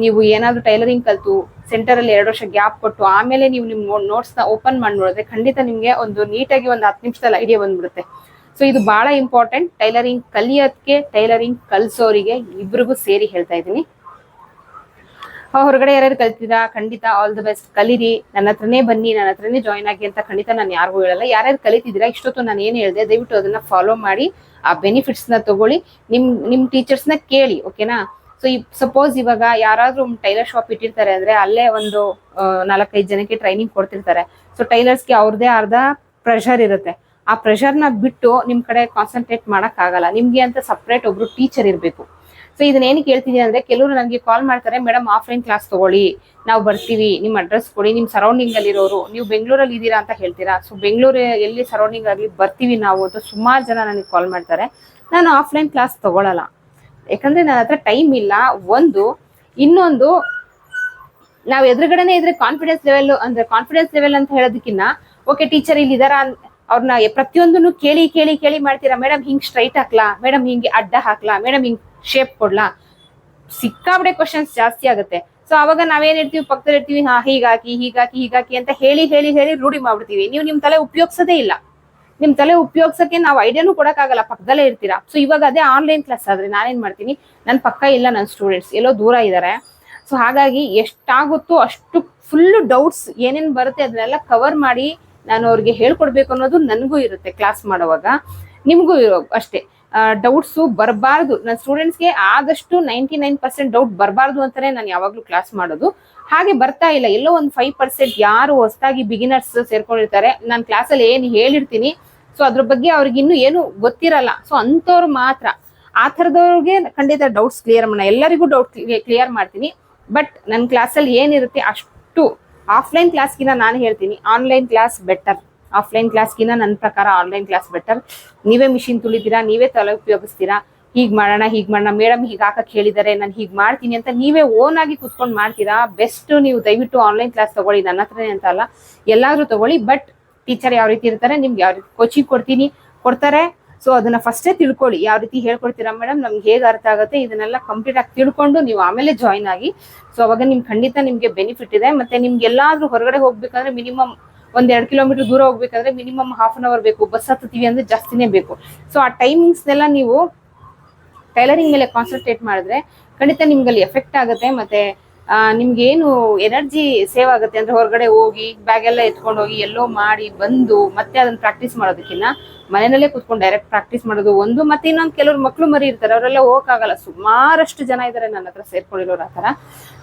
A: ನೀವು ಏನಾದರೂ ಟೈಲರಿಂಗ್ ಕಲ್ತು ಸೆಂಟರ್ ಅಲ್ಲಿ ಎರಡು ವರ್ಷ ಗ್ಯಾಪ್ ಕೊಟ್ಟು, ಆಮೇಲೆ ನೀವು ನಿಮ್ ನೋಟ್ಸ್ನ ಓಪನ್ ಮಾಡಿ ನೋಡಿದ್ರೆ ಖಂಡಿತ ನಿಮ್ಗೆ ಒಂದು ನೀಟಾಗಿ ಒಂದು ಹತ್ತು ನಿಮಿಷದಲ್ಲಿ ಐಡಿಯಾ ಬಂದ್ಬಿಡುತ್ತೆ. ಸೊ ಇದು ಬಹಳ ಇಂಪಾರ್ಟೆಂಟ್ ಟೈಲರಿಂಗ್ ಕಲಿಯೋದಕ್ಕೆ ಟೈಲರಿಂಗ್ ಕಲ್ಸೋರಿಗೆ ಇಬ್ರಿಗೂ ಸೇರಿ ಹೇಳ್ತಾ ಇದ್ದೀನಿ. ಹೊರಗಡೆ ಯಾರ್ಯಾರು ಕಲ್ತಿದ್ರಾ ಖಂಡಿತ ಆಲ್ ದ ಬೆಸ್ಟ್ ಕಲೀರಿ. ನನ್ನ ಹತ್ರನೇ ಬನ್ನಿ, ನನ್ನ ಹತ್ರನೇ ಜಾಯ್ನ್ ಆಗಿ ಅಂತ ಖಂಡಿತ ನಾನು ಯಾರಿಗೂ ಹೇಳಲ್ಲ. ಯಾರ್ಯಾರು ಕಲಿತಿದ್ದೀರಾ? ಇಷ್ಟೊತ್ತು ನಾನು ಏನು ಹೇಳಿದೆ, ದಯವಿಟ್ಟು ಅದನ್ನ ಫಾಲೋ ಮಾಡಿ, ಆ ಬೆನಿಫಿಟ್ಸ್ನ ತಗೊಳ್ಳಿ. ನಿಮ್ ನಿಮ್ ಟೀಚರ್ಸ್ನ ಕೇಳಿ ಓಕೆನಾ ಸೊ ಈ ಸಪೋಸ್ ಇವಾಗ ಯಾರಾದ್ರೂ ಟೈಲರ್ ಶಾಪ್ ಇಟ್ಟಿರ್ತಾರೆ ಅಂದ್ರೆ ಅಲ್ಲೇ ಒಂದು ನಾಲ್ಕೈದು ಜನಕ್ಕೆ ಟ್ರೈನಿಂಗ್ ಕೊಡ್ತಿರ್ತಾರೆ. ಸೊ ಟೈಲರ್ಸ್ಗೆ ಅವ್ರದೇ ಅರ್ಧ ಪ್ರೆಷರ್ ಇರುತ್ತೆ. ಆ ಪ್ರೆಷರ್ನ ಬಿಟ್ಟು ನಿಮ್ ಕಡೆ ಕಾನ್ಸಂಟ್ರೇಟ್ ಮಾಡಕ್ ಆಗಲ್ಲ. ನಿಮ್ಗೆ ಅಂತ ಸಪ್ರೇಟ್ ಒಬ್ರು ಟೀಚರ್ ಇರಬೇಕು. ಸೊ ಇದನ್ನ ಏನಕ್ಕೆ ಹೇಳ್ತಿದ್ದೀನಿ ಅಂದ್ರೆ ಕೆಲವರು ನನಗೆ ಕಾಲ್ ಮಾಡ್ತಾರೆ ಮೇಡಮ್ ಆಫ್ಲೈನ್ ಕ್ಲಾಸ್ ತಗೊಳ್ಳಿ. ನಾವು ಬರ್ತೀವಿ. ನಿಮ್ಮ ಅಡ್ರೆಸ್ ಕೊಡಿ. ನಿಮ್ಮ ಸರೌಂಡಿಂಗ್ ಅಲ್ಲಿ ಇರೋರು, ನೀವು ಬೆಂಗಳೂರಲ್ಲಿ ಇದ್ದೀರಾ ಅಂತ ಹೇಳ್ತೀರಾ? ಸೊ ಬೆಂಗಳೂರು ಎಲ್ಲಿ ಸರೌಂಡಿಂಗ್ ಆಗಲಿ ಬರ್ತೀವಿ ನಾವು ಅಂತ ಸುಮಾರು ಜನ ನನಗೆ ಕಾಲ್ ಮಾಡ್ತಾರೆ. ನಾನು ಆಫ್ಲೈನ್ ಕ್ಲಾಸ್ ತಗೊಳ್ಳಲ್ಲ ಯಾಕಂದ್ರೆ ನನ್ನ ಹತ್ರ ಟೈಮ್ ಇಲ್ಲ. ಒಂದು, ಇನ್ನೊಂದು, ನಾವು ಎದುರುಗಡೆನೆ ಇದ್ರೆ ಕಾನ್ಫಿಡೆನ್ಸ್ ಲೆವೆಲ್ ಅಂದ್ರೆ ಕಾನ್ಫಿಡೆನ್ಸ್ ಲೆವೆಲ್ ಅಂತ ಹೇಳೋದಕ್ಕಿನ್ನ ಓಕೆ ಟೀಚರ್ ಇಲ್ಲಿ ಇದಾರ ಅವ್ರನ್ನ ಪ್ರತಿಯೊಂದನ್ನು ಕೇಳಿ ಕೇಳಿ ಕೇಳಿ ಮಾಡ್ತೀರಾ? ಮೇಡಮ್ ಹಿಂಗ್ ಸ್ಟ್ರೈಟ್ ಹಾಕ್ಲಾ? ಮೇಡಮ್ ಹಿಂಗೆ ಅಡ್ಡ ಹಾಕ್ಲಾ? ಮೇಡಮ್ ಹಿಂಗ್ ಶೇಪ್ ಕೊಡ್ಲಾ? ಸಿಕ್ಕಾಬಿಡೆ ಕ್ವಶನ್ಸ್ ಜಾಸ್ತಿ ಆಗುತ್ತೆ. ಸೊ ಅವಾಗ ನಾವೇನ್ ಇರ್ತೀವಿ ಪಕ್ಕದಲ್ಲಿ ಇರ್ತೀವಿ ಹಾ ಹೀಗಾಕಿ ಹೀಗಾಕಿ ಹೀಗಾಕಿ ಅಂತ ಹೇಳಿ ಹೇಳಿ ಹೇಳಿ ರೂಢಿ ಮಾಡ್ಬಿಡ್ತೀವಿ. ನೀವು ನಿಮ್ ತಲೆ ಉಪಯೋಗಿಸೋದೇ ಇಲ್ಲ. ನಿಮ್ ತಲೆ ಉಪಯೋಗಿಸಕ್ಕೆ ನಾವು ಐಡಿಯಾನು ಕೊಡಕ್ಕಾಗಲ್ಲ, ಪಕ್ಕದಲ್ಲೇ ಇರ್ತೀರಾ? ಸೊ ಇವಾಗ ಅದೇ ಆನ್ಲೈನ್ ಕ್ಲಾಸ್ ಆದ್ರೆ ನಾನೇನ್ ಮಾಡ್ತೀನಿ, ನನ್ ಪಕ್ಕ ಇಲ್ಲ ನನ್ನ ಸ್ಟೂಡೆಂಟ್ಸ್ ಎಲ್ಲೋ ದೂರ ಇದ್ದಾರೆ ಸೊ ಹಾಗಾಗಿ ಎಷ್ಟಾಗುತ್ತೋ ಅಷ್ಟು ಫುಲ್ ಡೌಟ್ಸ್ ಏನೇನ್ ಬರುತ್ತೆ ಅದನ್ನೆಲ್ಲ ಕವರ್ ಮಾಡಿ ನಾನು ಅವ್ರಿಗೆ ಹೇಳ್ಕೊಡ್ಬೇಕು ಅನ್ನೋದು ನನಗೂ ಇರುತ್ತೆ ಕ್ಲಾಸ್ ಮಾಡುವಾಗ. ನಿಮಗೂ ಇರೋ ಅಷ್ಟೇ. ಡೌಟ್ಸು ಬರಬಾರ್ದು. ನನ್ನ ಸ್ಟೂಡೆಂಟ್ಸ್ಗೆ ಆದಷ್ಟು ನೈಂಟಿ ನೈನ್ ಪರ್ಸೆಂಟ್ ಡೌಟ್ ಬರಬಾರ್ದು ಅಂತಾನೆ ನಾನು ಯಾವಾಗಲೂ ಕ್ಲಾಸ್ ಮಾಡೋದು. ಹಾಗೆ ಬರ್ತಾ ಇಲ್ಲ. ಎಲ್ಲೋ ಒಂದು ಫೈವ್ ಪರ್ಸೆಂಟ್ ಯಾರು ಹೊಸದಾಗಿ ಬಿಗಿನರ್ಸ್ ಸೇರ್ಕೊಂಡಿರ್ತಾರೆ. ನಾನು ಕ್ಲಾಸಲ್ಲಿ ಏನು ಹೇಳಿರ್ತೀನಿ ಸೊ ಅದ್ರ ಬಗ್ಗೆ ಅವ್ರಿಗೆ ಇನ್ನು ಏನು ಗೊತ್ತಿರಲ್ಲ. ಸೊ ಅಂತವ್ರು ಮಾತ್ರ. ಆ ಥರದವ್ರಿಗೆ ಖಂಡಿತ ಡೌಟ್ಸ್ ಕ್ಲಿಯರ್ ಮಾಡೋಣ. ಎಲ್ಲರಿಗೂ ಡೌಟ್ ಕ್ಲಿಯರ್ ಮಾಡ್ತೀನಿ. ಬಟ್ ನನ್ನ ಕ್ಲಾಸಲ್ಲಿ ಏನಿರುತ್ತೆ ಅಷ್ಟು ಆಫ್ಲೈನ್ ಕ್ಲಾಸ್ಗಿನ ನಾನು ಹೇಳ್ತೀನಿ. ಆನ್ಲೈನ್ ಕ್ಲಾಸ್ ಬೆಟರ್ ಆಫ್ಲೈನ್ ಕ್ಲಾಸ್ಗಿನ ನನ್ನ ಪ್ರಕಾರ ಆನ್ಲೈನ್ ಕ್ಲಾಸ್ ಬೆಟರ್ ನೀವೇ ಮಿಷಿನ್ ತುಳಿತೀರಾ, ನೀವೇ ತಲೆ ಉಪಯೋಗಿಸ್ತೀರಾ? ಹೀಗ್ ಮಾಡೋಣ ಹೀಗ್ ಮಾಡೋಣ. ಮೇಡಮ್ ಹೀಗೆ ಹಾಕಕ್ಕೆ ಹೇಳಿದ್ದಾರೆ, ನಾನು ಹೀಗೆ ಮಾಡ್ತೀನಿ ಅಂತ ನೀವೇ ಓನ್ ಆಗಿ ಕುತ್ಕೊಂಡು ಮಾಡ್ತೀರಾ? ಬೆಸ್ಟ್ ನೀವು ದಯವಿಟ್ಟು ಆನ್ಲೈನ್ ಕ್ಲಾಸ್ ತಗೊಳ್ಳಿ. ನನ್ನ ಹತ್ರನೇ ಅಂತ ಅಲ್ಲ. ಎಲ್ಲಾದರೂ ತಗೊಳ್ಳಿ. ಬಟ್ ಟೀಚರ್ ಯಾವ ರೀತಿ ಇರ್ತಾರೆ, ನಿಮ್ಗೆ ಯಾವ ರೀತಿ ಕೋಚಿಂಗ್ ಕೊಡ್ತೀನಿ, ಕೊಡ್ತಾರೆ. ಸೊ ಅದನ್ನ ಫಸ್ಟೇ ತಿಳ್ಕೊಳ್ಳಿ, ಯಾವ ರೀತಿ ಹೇಳ್ಕೊಡ್ತೀರಾ ಮೇಡಮ್ ನಮ್ಗೆ ಹೇಗೆ ಅರ್ಥ ಆಗುತ್ತೆ? ಇದನ್ನೆಲ್ಲ ಕಂಪ್ಲೀಟ್ ಆಗಿ ತಿಳ್ಕೊಂಡು ನೀವು ಆಮೇಲೆ ಜಾಯಿನ್ ಆಗಿ. ಸೊ ಅವಾಗ ನಿಮ್ಗೆ ಖಂಡಿತ ನಿಮ್ಗೆ ಬೆನಿಫಿಟ್ ಇದೆ. ಮತ್ತೆ ನಿಮ್ಗೆ ಎಲ್ಲಾದ್ರೂ ಹೊರಗಡೆ ಹೋಗ್ಬೇಕಂದ್ರೆ ಮಿನಿಮಮ್ ಒಂದ್ ಎರಡು ಕಿಲೋಮೀಟರ್ ದೂರ ಹೋಗ್ಬೇಕಂದ್ರೆ ಮಿನಿಮಮ್ ಹಾಫ್ ಅನ್ ಅವರ್ ಬೇಕು. ಬಸ್ ಹತ್ತೀವಿ ಅಂದ್ರೆ ಜಾಸ್ತಿನೇ ಬೇಕು. ಸೊ ಆ ಟೈಮಿಂಗ್ಸ್ನೆಲ್ಲ ನೀವು ಟೈಲರಿಂಗ್ ಮೇಲೆ ಕಾನ್ಸಂಟ್ರೇಟ್ ಮಾಡಿದ್ರೆ ಖಂಡಿತ ನಿಮ್ಗೆ ಎಫೆಕ್ಟ್ ಆಗುತ್ತೆ. ಮತ್ತೆ ನಿಮ್ಗೇನು ಎನರ್ಜಿ ಸೇವ್ ಆಗುತ್ತೆ ಅಂದ್ರೆ ಹೊರಗಡೆ ಹೋಗಿ ಬ್ಯಾಗ್ ಎಲ್ಲ ಎತ್ಕೊಂಡು ಹೋಗಿ ಎಲ್ಲೋ ಮಾಡಿ ಬಂದು ಮತ್ತೆ ಅದನ್ನ ಪ್ರಾಕ್ಟೀಸ್ ಮಾಡೋದಕ್ಕಿಂತ ಮನೆಯಲ್ಲೇ ಕುತ್ಕೊಂಡು ಡೈರೆಕ್ಟ್ ಪ್ರಾಕ್ಟೀಸ್ ಮಾಡೋದು ಒಂದು, ಮತ್ತೆ ಇನ್ನೊಂದು ಕೆಲವ್ರು ಮಕ್ಳು ಮರಿ ಇರ್ತಾರೆ, ಅವರೆಲ್ಲ ಹೋಗಕ್ಕಾಗಲ್ಲ. ಸುಮಾರಷ್ಟು ಜನ ಇದ್ದಾರೆ ನನ್ನ ಹತ್ರ ಸೇರ್ಕೊಂಡಿರೋರು ಆ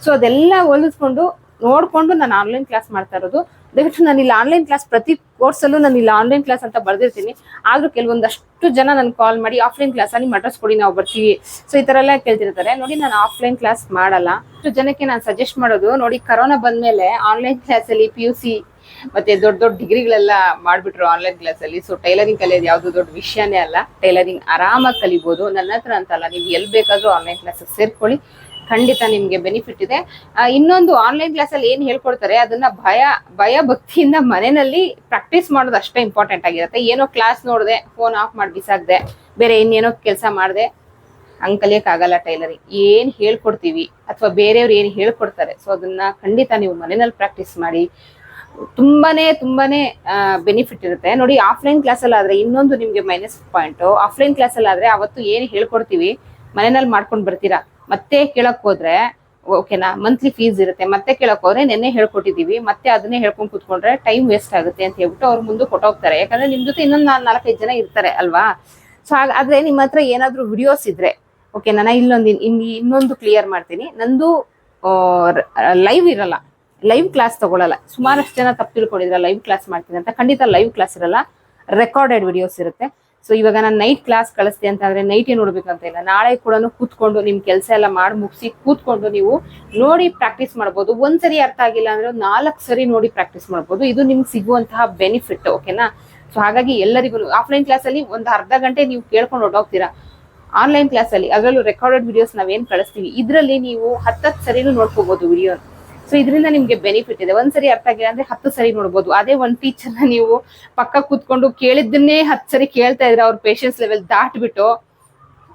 A: ಸೊ ಅದೆಲ್ಲ ಹೊಲಿಸ್ಕೊಂಡು ನೋಡ್ಕೊಂಡು ನಾನು ಆನ್ಲೈನ್ ಕ್ಲಾಸ್ ಮಾಡ್ತಾ ಇರೋದು. ದಯವಿಟ್ಟು ನಾನು ಇಲ್ಲಿ ಆನ್ಲೈನ್ ಕ್ಲಾಸ್ ಪ್ರತಿ ಕೋರ್ಸಲ್ಲೂ ನಾನು ಇಲ್ಲಿ ಆನ್ಲೈನ್ ಕ್ಲಾಸ್ ಅಂತ ಬರ್ದಿರ್ತೀನಿ. ಆದ್ರೂ ಕೆಲವೊಂದಷ್ಟು ಜನ ನನಗೆ ಕಾಲ್ ಮಾಡಿ ಆಫ್ಲೈನ್ ಕ್ಲಾಸಲ್ಲಿ ಅಡ್ರೆಸ್ ಕೊಡಿ, ನಾವು ಬರ್ತೀವಿ. ಸೊ ಈ ಥರ ಎಲ್ಲ ಕೇಳ್ತಿರ್ತಾರೆ. ನೋಡಿ, ನಾನು ಆಫ್ಲೈನ್ ಕ್ಲಾಸ್ ಮಾಡಲ್ಲ. ಅಷ್ಟು ಜನಕ್ಕೆ ನಾನು ಸಜೆಸ್ಟ್ ಮಾಡೋದು, ನೋಡಿ ಕರೋನಾ ಬಂದ್ಮೇಲೆ ಆನ್ಲೈನ್ ಕ್ಲಾಸ್ ಅಲ್ಲಿ ಪಿ ಯು ಸಿ ಮತ್ತೆ ದೊಡ್ಡ ದೊಡ್ಡ ಡಿಗ್ರಿಗಳೆಲ್ಲ ಮಾಡ್ಬಿಟ್ರು ಆನ್ಲೈನ್ ಕ್ಲಾಸ್ ಅಲ್ಲಿ. ಸೊ ಟೈಲರಿಂಗ್ ಕಲಿಯೋದು ಯಾವ್ದು ದೊಡ್ಡ ವಿಷಯನೇ ಅಲ್ಲ. ಟೈಲರಿಂಗ್ ಆರಾಮಾಗಿ ಕಲಿಬಹುದು ನನ್ನ ಹತ್ರ ಅಂತಲ್ಲ, ನೀವು ಎಲ್ಲಿ ಬೇಕಾದ್ರೂ ಆನ್ಲೈನ್ ಕ್ಲಾಸ್ ಸೇರ್ಕೊಳ್ಳಿ. ಖಂಡಿತ ನಿಮಗೆ ಬೆನಿಫಿಟ್ ಇದೆ. ಇನ್ನೊಂದು ಆನ್ಲೈನ್ ಕ್ಲಾಸ್ ಅಲ್ಲಿ ಏನ್ ಹೇಳ್ಕೊಡ್ತಾರೆ, ಅದನ್ನ ಭಯ ಭಯ ಭಕ್ತಿಯಿಂದ ಮನೆಯಲ್ಲಿ ಪ್ರಾಕ್ಟೀಸ್ ಮಾಡೋದು ಅಷ್ಟೇ ಇಂಪಾರ್ಟೆಂಟ್ ಆಗಿರುತ್ತೆ. ಏನೋ ಕ್ಲಾಸ್ ನೋಡಿದೆ ಫೋನ್ ಆಫ್ ಮಾಡಿ ಬಿಸಾಕ್ದೆ, ಬೇರೆ ಇನ್ನೇನೋ ಕೆಲಸ ಮಾಡಿದೆ ಹಂಗ್ ಕಲಿಯೋಕ್ಕಾಗಲ್ಲ ಟೈಲರಿಂಗ್ ಏನು ಹೇಳ್ಕೊಡ್ತೀವಿ ಅಥವಾ ಬೇರೆಯವ್ರು ಏನು ಹೇಳ್ಕೊಡ್ತಾರೆ ಸೊ ಅದನ್ನ ಖಂಡಿತ ನೀವು ಮನೆಯಲ್ಲಿ ಪ್ರಾಕ್ಟೀಸ್ ಮಾಡಿ, ತುಂಬಾನೇ ತುಂಬಾನೇ ಬೆನಿಫಿಟ್ ಇರುತ್ತೆ. ನೋಡಿ ಆಫ್ಲೈನ್ ಕ್ಲಾಸಲ್ಲಿ ಆದ್ರೆ ಇನ್ನೊಂದು ನಿಮಗೆ ಮೈನಸ್ ಪಾಯಿಂಟ್ ಆಫ್ಲೈನ್ ಕ್ಲಾಸಲ್ಲಿ ಆದ್ರೆ ಅವತ್ತು ಏನು ಹೇಳ್ಕೊಡ್ತೀವಿ, ಮನೆಯಲ್ಲಿ ಮಾಡ್ಕೊಂಡು ಬರ್ತೀರಾ? ಮತ್ತೆ ಕೇಳಕ್ ಹೋದ್ರೆ ಓಕೆನಾ ಮಂತ್ಲಿ ಫೀಸ್ ಇರುತ್ತೆ, ಮತ್ತೆ ಕೇಳಕ್ ಹೋದ್ರೆ ನೆನ್ನೆ ಹೇಳ್ಕೊಟ್ಟಿದೀವಿ ಮತ್ತೆ ಅದನ್ನೇ ಹೇಳ್ಕೊಂಡ್ ಕುತ್ಕೊಂಡ್ರೆ ಟೈಮ್ ವೇಸ್ಟ್ ಆಗುತ್ತೆ ಅಂತ ಹೇಳ್ಬಿಟ್ಟು ಅವ್ರ ಮುಂದೆ ಕೊಟ್ಟೋಗ್ತಾರೆ ಯಾಕಂದ್ರೆ ನಿಮ್ ಜೊತೆ ಇನ್ನೊಂದು ನಾಲ್- ನಾಲ್ಕೈದು ಜನ ಇರ್ತಾರೆ ಅಲ್ವಾ? ಸೊ ಆದ್ರೆ ನಿಮ್ಮ ಹತ್ರ ಏನಾದ್ರೂ ವಿಡಿಯೋಸ್ ಇದ್ರೆ ಓಕೆ ನಾನು ಇಲ್ಲೊಂದು ಇನ್ನು ಇನ್ನೊಂದು ಕ್ಲಿಯರ್ ಮಾಡ್ತೀನಿ. ನಂದು ಲೈವ್ ಇರಲ್ಲ. ಲೈವ್ ಕ್ಲಾಸ್ ತಗೊಳ್ಳಲ್ಲ ಸುಮಾರಷ್ಟು ಜನ ತಪ್ಪು ತಿಳ್ಕೊಂಡಿದ್ರೆ ಲೈವ್ ಕ್ಲಾಸ್ ಮಾಡ್ತೀನಿ ಅಂತ. ಖಂಡಿತ ಲೈವ್ ಕ್ಲಾಸ್ ಇರಲ್ಲ. ರೆಕಾರ್ಡೆಡ್ ವಿಡಿಯೋಸ್ ಇರುತ್ತೆ. ಸೊ ಇವಾಗ ನಾನು ನೈಟ್ ಕ್ಲಾಸ್ ಕಳಿಸ್ತೀನಿ ಅಂತ ಅಂದ್ರೆ ನೈಟೇ ನೋಡ್ಬೇಕಂತ ಇಲ್ಲ. ನಾಳೆ ಕೂಡ ಕೂತ್ಕೊಂಡು ನಿಮ್ ಕೆಲಸ ಎಲ್ಲ ಮಾಡಿ ಮುಗಿಸಿ ಕೂತ್ಕೊಂಡು ನೀವು ನೋಡಿ ಪ್ರಾಕ್ಟೀಸ್ ಮಾಡ್ಬೋದು. ಒಂದ್ಸರಿ ಅರ್ಥ ಆಗಿಲ್ಲ ಅಂದ್ರೆ ನಾಲ್ಕು ಸರಿ ನೋಡಿ ಪ್ರಾಕ್ಟೀಸ್ ಮಾಡ್ಬೋದು. ಇದು ನಿಮ್ಗೆ ಸಿಗುವಂತಹ ಬೆನಿಫಿಟ್ ಓಕೆನಾ ಸೊ ಹಾಗಾಗಿ ಎಲ್ಲರಿಗೂ ಆಫ್ಲೈನ್ ಕ್ಲಾಸ್ ಅಲ್ಲಿ ಒಂದು ಅರ್ಧ ಗಂಟೆ ನೀವು ಕೇಳ್ಕೊಂಡು ಹೊರಟೋಗ್ತೀರಾ? ಆನ್ಲೈನ್ ಕ್ಲಾಸ್ ಅಲ್ಲಿ ಅದರಲ್ಲೂ ರೆಕಾರ್ಡೆಡ್ ವಿಡಿಯೋಸ್ ನಾವೇನು ಕಳಿಸ್ತೀವಿ. ಇದರಲ್ಲಿ ನೀವು ಹತ್ತತ್ತು ಸರಿನೂ ನೋಡ್ಕೋಬಹುದು ವಿಡಿಯೋ ಸೊ ಇದರಿಂದ ನಿಮ್ಗೆ ಬೆನಿಫಿಟ್ ಇದೆ. ಒಂದ್ಸರಿ ಅರ್ಥ ಆಗಿಲ್ಲ ಅಂದ್ರೆ ಹತ್ತು ಸರಿ ನೋಡ್ಬೋದು. ಅದೇ ಒಂದ್ ಟೀಚರ್ನ ನೀವು ಪಕ್ಕ ಕೂತ್ಕೊಂಡು ಕೇಳಿದ್ದನ್ನೇ ಹತ್ತು ಸರಿ ಕೇಳ್ತಾ ಇದ್ರೆ ಅವ್ರ ಪೇಷನ್ಸ್ ಲೆವೆಲ್ ದಾಟ್ಬಿಟ್ಟು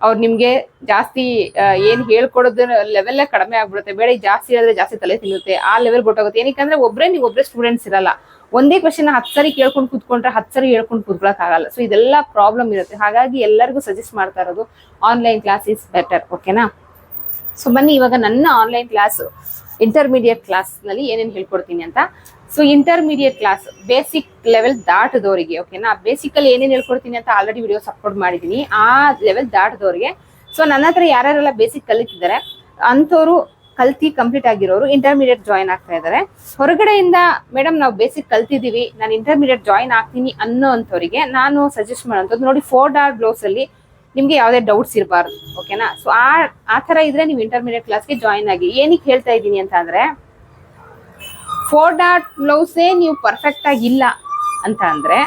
A: ಅವ್ರು ನಿಮ್ಗೆ ಜಾಸ್ತಿ ಏನ್ ಹೇಳ್ಕೊಡೋದ್ರ ಲೆವೆಲ್ಲೇ ಕಡಿಮೆ ಆಗ್ಬಿಡುತ್ತೆ. ಬೇಡ ಜಾಸ್ತಿ ಹೇಳಿದ್ರೆ ಜಾಸ್ತಿ ತಲೆ ತಿನ್ನುತ್ತೆ. ಆ ಲೆವೆಲ್ ಗೊತ್ತಾಗುತ್ತೆ. ಏನಕ್ಕಂದ್ರೆ ಒಬ್ರೇ ನೀವು ಒಬ್ಬರೇ ಸ್ಟೂಡೆಂಟ್ಸ್ ಇರಲ್ಲ. ಒಂದೇ ಕ್ವಶನ್ ಹತ್ತು ಸರಿ ಕೇಳ್ಕೊಂಡು ಕೂತ್ಕೊಂಡ್ರೆ ಹತ್ತು ಸರಿ ಹೇಳ್ಕೊಂಡು ಕೂತ್ಕೊಳಕ್ ಆಗಲ್ಲ. ಸೊ ಇದೆಲ್ಲ ಪ್ರಾಬ್ಲಮ್ ಇರುತ್ತೆ. ಹಾಗಾಗಿ ಎಲ್ಲರಿಗೂ ಸಜೆಸ್ಟ್ ಮಾಡ್ತಾ ಇರೋದು ಆನ್ಲೈನ್ ಕ್ಲಾಸ್ ಇಸ್ ಬೆಟರ್ ಓಕೆನಾ ಸೊ ಬನ್ನಿ, ಇವಾಗ ನನ್ನ ಆನ್ಲೈನ್ ಕ್ಲಾಸ್ ಇಂಟರ್ಮೀಡಿಯೇಟ್ ಕ್ಲಾಸ್ನಲ್ಲಿ ಏನೇನು ಹೇಳ್ಕೊಡ್ತೀನಿ ಅಂತ? So intermediate class basic level ದಾಟದವರಿಗೆ ಓಕೆನಾ ಬೇಸಿಕಲ್ಲಿ ಏನೇನು ಹೇಳ್ಕೊಡ್ತೀನಿ ಅಂತ ಆಲ್ರೆಡಿ ವಿಡಿಯೋಸ್ ಅಪ್ಲೋಡ್ ಮಾಡಿದ್ದೀನಿ ಆ ಲೆವೆಲ್ ದಾಟದವರಿಗೆ ಸೊ ನನ್ನ ಹತ್ರ ಯಾರ್ಯಾರೆಲ್ಲ ಬೇಸಿಕ್ ಕಲಿತಿದ್ದಾರೆ ಅಂಥವ್ರು ಕಲ್ತಿ ಕಂಪ್ಲೀಟ್ ಆಗಿರೋರು ಇಂಟರ್ಮೀಡಿಯೇಟ್ ಜಾಯಿನ್ ಆಗ್ತಾ ಇದ್ದಾರೆ. ಹೊರಗಡೆಯಿಂದ ಮೇಡಮ್ ನಾವು ಬೇಸಿಕ್ ಕಲ್ತಿದ್ದೀವಿ ನಾನು ಇಂಟರ್ಮೀಡಿಯೇಟ್ ಜಾಯಿನ್ ಆಗ್ತೀನಿ ಅನ್ನೋ ಅಂಥವ್ರಿಗೆ ನಾನು ಸಜೆಸ್ಟ್ ಮಾಡೋಂಥದ್ದು ನೋಡಿ ಫೋರ್ ಡಾರ್ ಬ್ಲೌಸ್ ಅಲ್ಲಿ ನಿಮ್ಗೆ ಯಾವುದೇ ಡೌಟ್ಸ್ ಇರಬಾರ್ದು ಓಕೆನಾ ಸೊ ಆ ಆ ಥರ ಇದ್ರೆ ನೀವು ಇಂಟರ್ಮೀಡಿಯೇಟ್ ಕ್ಲಾಸ್ಗೆ ಜಾಯಿನ್ ಆಗಿ. ಏನಕ್ಕೆ ಹೇಳ್ತಾ ಇದ್ದೀನಿ ಅಂತ ಅಂದ್ರೆ ಫೋರ್ ಡಾಟ್ ಬ್ಲೌಸೇ ನೀವು ಪರ್ಫೆಕ್ಟ್ ಆಗಿ ಇಲ್ಲ ಅಂತ ಅಂದ್ರೆ